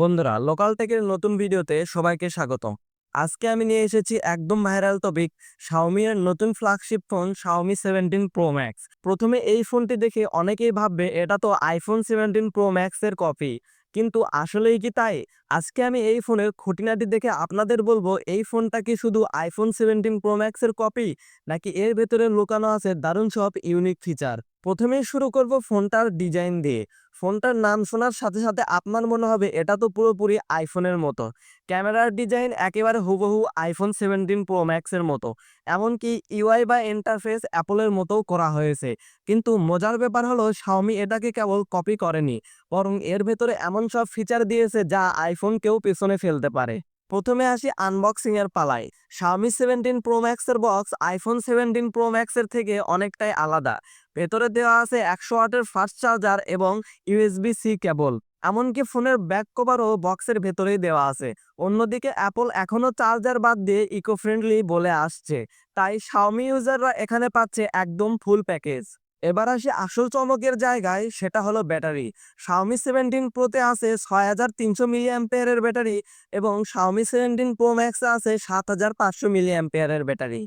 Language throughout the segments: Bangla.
বন্ধুরা লোকাল টেকের নতুন ভিডিওতে সবাইকে স্বাগতম। আজকে আমি নিয়ে এসেছি একদম ভাইরাল টপিক শাওমি এর নতুন flagship phone Xiaomi seventeen pro max প্রথমে এই ফোনটি দেখে অনেকেই ভাববে, এটা তো আইফোন সেভেন্টিন প্রো ম্যাক্স এর কপি কিন্তু আসলেই কি তাই? আজকে আমি এই ফোনের খুঁটিনাটি দেখে আপনাদের বলব, এই ফোনটা কি শুধু আইফোন সেভেন্টিন প্রো ম্যাক্স এর কপি নাকি এর ভেতরে লুকানো আছে দারুণ সব ইউনিক ফিচার প্রথমেই শুরু করব ফোনটার ডিজাইন দিয়ে। ফোনটার নাম শোনার সাথে সাথে আপনার মনে হবে এটা তো পুরোপুরি আইফোনের মতো। ক্যামেরার ডিজাইন একেবারে হুবহু আইফোন সেভেন্টিন প্রো ম্যাক্সের মতো। এমনকি ইউআই বা ইন্টারফেস অ্যাপলের মতোও করা হয়েছে। কিন্তু মজার ব্যাপার হলো শাওমি এটাকে কেবল কপি করেনি, বরং এর ভেতরে এমন সব ফিচার দিয়েছে যা আইফোনকেও পেছনে ফেলতে পারে। প্রথমে আসি আনবক্সিং এর পালায়। শাওমি সেভেন্টিন প্রো ম্যাক্সের বক্স আইফোন সেভেন্টিন প্রো ম্যাক্সের থেকে অনেকটাই আলাদা। ভেতরে দেওয়া আছে একশো ওয়াটের ফাস্ট চার্জার এবং ইউএসবি সি কেবল। এমনকি ফোনের ব্যাক কভারও বক্সের ভেতরেই দেওয়া আছে। অন্যদিকে অ্যাপল এখনও চার্জার বাদ দিয়ে ইকো ফ্রেন্ডলি বলে আসছে। তাই শাওমি ইউজাররা এখানে পাচ্ছে একদম ফুল প্যাকেজ। এবার আসি আসল চমকের জায়গায়, সেটা হলো ব্যাটারি। শাওমি সেভেন্টিন প্রোতে আছে ছয় হাজার তিনশো মিলি অ্যাম্পেয়ারের ব্যাটারি এবং শাওমি সেভেন্টিন প্রো ম্যাক্সে আছে সাত হাজার পাঁচশো মিলি অ্যাম্পেয়ারের ব্যাটারি।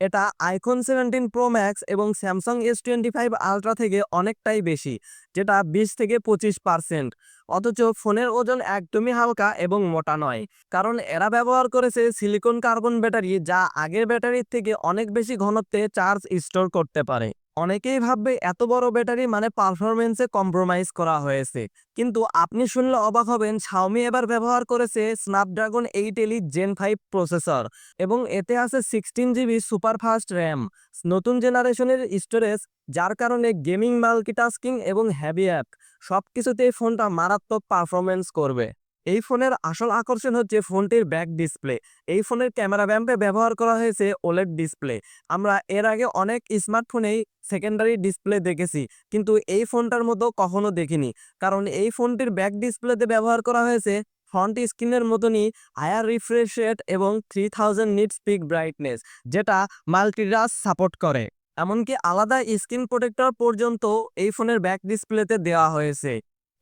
এটা আইফোন সেভেন্টিন প্রো ম্যাক্স এবং Samsung S twenty five ultra থেকে অনেকটাই বেশি, যেটা বিশ থেকে পঁচিশ পার্সেন্ট। অথচ ফোনের ওজন একদমই হালকা এবং মোটা নয়, কারণ এরা ব্যবহার করেছে সিলিকন কার্বন ব্যাটারি যা আগের ব্যাটারির থেকে অনেক বেশি ঘনত্বে চার্জ স্টোর করতে পারে। অনেকেই ভাববে এত বড় ব্যাটারি মানে পারফরমেন্সে কম্প্রোমাইজ করা হয়েছে। কিন্তু আপনি শুনলে অবাক হবেন শাওমি এবার ব্যবহার করেছে Snapdragon eight elite gen five processor এবং এতে আছে সিক্সটিন জিবি সুপারফাস্ট র্যাম নতুন জেনারেশনের স্টোরেজ যার কারণে গেমিং মাল্টিটাস্কিং এবং হ্যাভি অ্যাপ সব কিছুতেই ফোনটা মারাত্মক পারফরমেন্স করবে। এই ফোনের আসল আকর্ষণ হচ্ছে ফোনটির ব্যাক ডিসপ্লে। এই ফোনের ক্যামেরা ব্যাম্পে ব্যবহার করা হয়েছে ওলেড ডিসপ্লে। আমরা এর আগে অনেক স্মার্টফোনেই সেকেন্ডারি ডিসপ্লে দেখেছি, কিন্তু এই ফোনটার মতো কখনো দেখিনি। কারণ এই ফোনটির ব্যাক ডিসপ্লেতে ব্যবহার করা হয়েছে ফ্রন্ট স্ক্রিনের মতনই হায়ার রিফ্রেশ রেট এবং three thousand nit peak brightness, যেটা মাল্টিরাস সাপোর্ট করে। এমনকি আলাদা স্ক্রিন প্রোটেক্টর পর্যন্ত এই ফোনের ব্যাক ডিসপ্লেতে দেওয়া হয়েছে।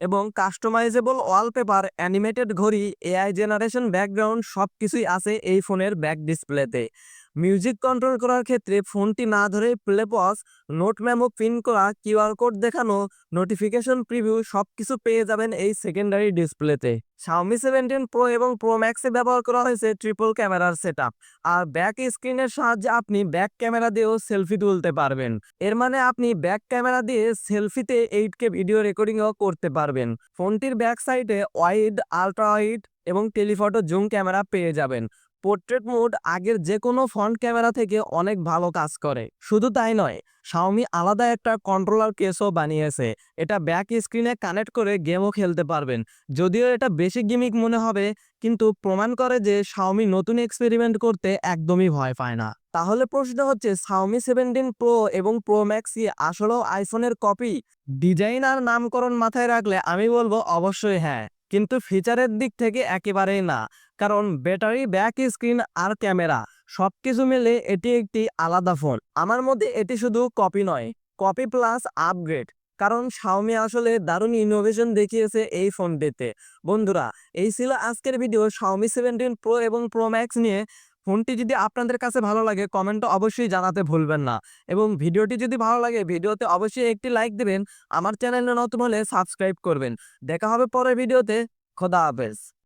এবং কাস্টমাইজেবল ওয়ালপেপার অ্যানিমেটেড ঘড়ি এআই জেনারেশন ব্যাকগ্রাউন্ড সব কিছুই আছে এই ফোনের ব্যাক ডিসপ্লেতে মিউজিক কন্ট্রোল করার ক্ষেত্রে ফোনটি না ধরে play pause note memo pin করা কিউআর কোড দেখানো নোটিফিকেশন প্রিভিউ সব কিছু পেয়ে যাবেন এই সেকেন্ডারি ডিসপ্লেতে শাওমি সেভেন্টিন প্রো এবং প্রো ম্যাক্সে ব্যবহার করা হয়েছে ট্রিপল ক্যামেরার সেট আর ব্যাক স্ক্রিনের সাহায্যে আপনি ব্যাক ক্যামেরা দিয়েও সেলফি তুলতে পারবেন। এর মানে আপনি ব্যাক ক্যামেরা দিয়ে সেলফিতে এইট কে ভিডিও রেকর্ডিংও করতে পারবেন। ফোনটির ব্যাক সাইডে ওয়াইড আলট্রা ওয়াইড এবং টেলিফটো জুম ক্যামেরা পেয়ে যাবেন। পোর্ট্রেট মোড আগের যে কোনো ফ্রন্ট ক্যামেরা থেকে অনেক ভালো কাজ করে। শুধু তাই নয় শাওমি আলাদা একটা কন্ট্রোলার কেসও বানিয়েছে। এটা ব্যাক স্ক্রিনে কানেক্ট করে গেমও খেলতে পারবেন। যদিও এটা বেশি গিমিক মনে হবে, কিন্তু প্রমাণ করে যে শাওমি নতুন এক্সপেরিমেন্ট করতে একদমই ভয় পায় না। তাহলে প্রশ্ন হচ্ছে শাওমি সেভেন্টিন প্রো এবং প্রো ম্যাক্সি আসলেও আইফোনের কপি ডিজাইন আর নামকরণ মাথায় রাখলে আমি বলব অবশ্যই হ্যাঁ। কিন্তু ফিচারের দিক থেকে একেবারেই না। কারণ ব্যাটারি, ব্যাক স্ক্রিন আর ক্যামেরা সব কিছু মিলে এটি একটি আলাদা ফোন। আমার মধ্যে এটি শুধু কপি নয়, কপি প্লাস আপগ্রেড। কারণ শাওমি আসলে দারুণ ইনোভেশন দেখিয়েছে এই ফোনটিতে। বন্ধুরা, এই ছিল আজকের ভিডিও শাওমি সেভেন্টিন প্রো এবং প্রো ম্যাক্স নিয়ে। ফোনটি যদি আপনাদের কাছে ভালো লাগে কমেন্টও অবশ্যই জানাতে ভুলবেন না। এবং ভিডিওটি যদি ভালো লাগে, ভিডিওতে অবশ্যই একটি লাইক দেবেন। আমার চ্যানেলে নতুন হলে সাবস্ক্রাইব করবেন। দেখা হবে পরের ভিডিওতে। খোদা হাফেজ।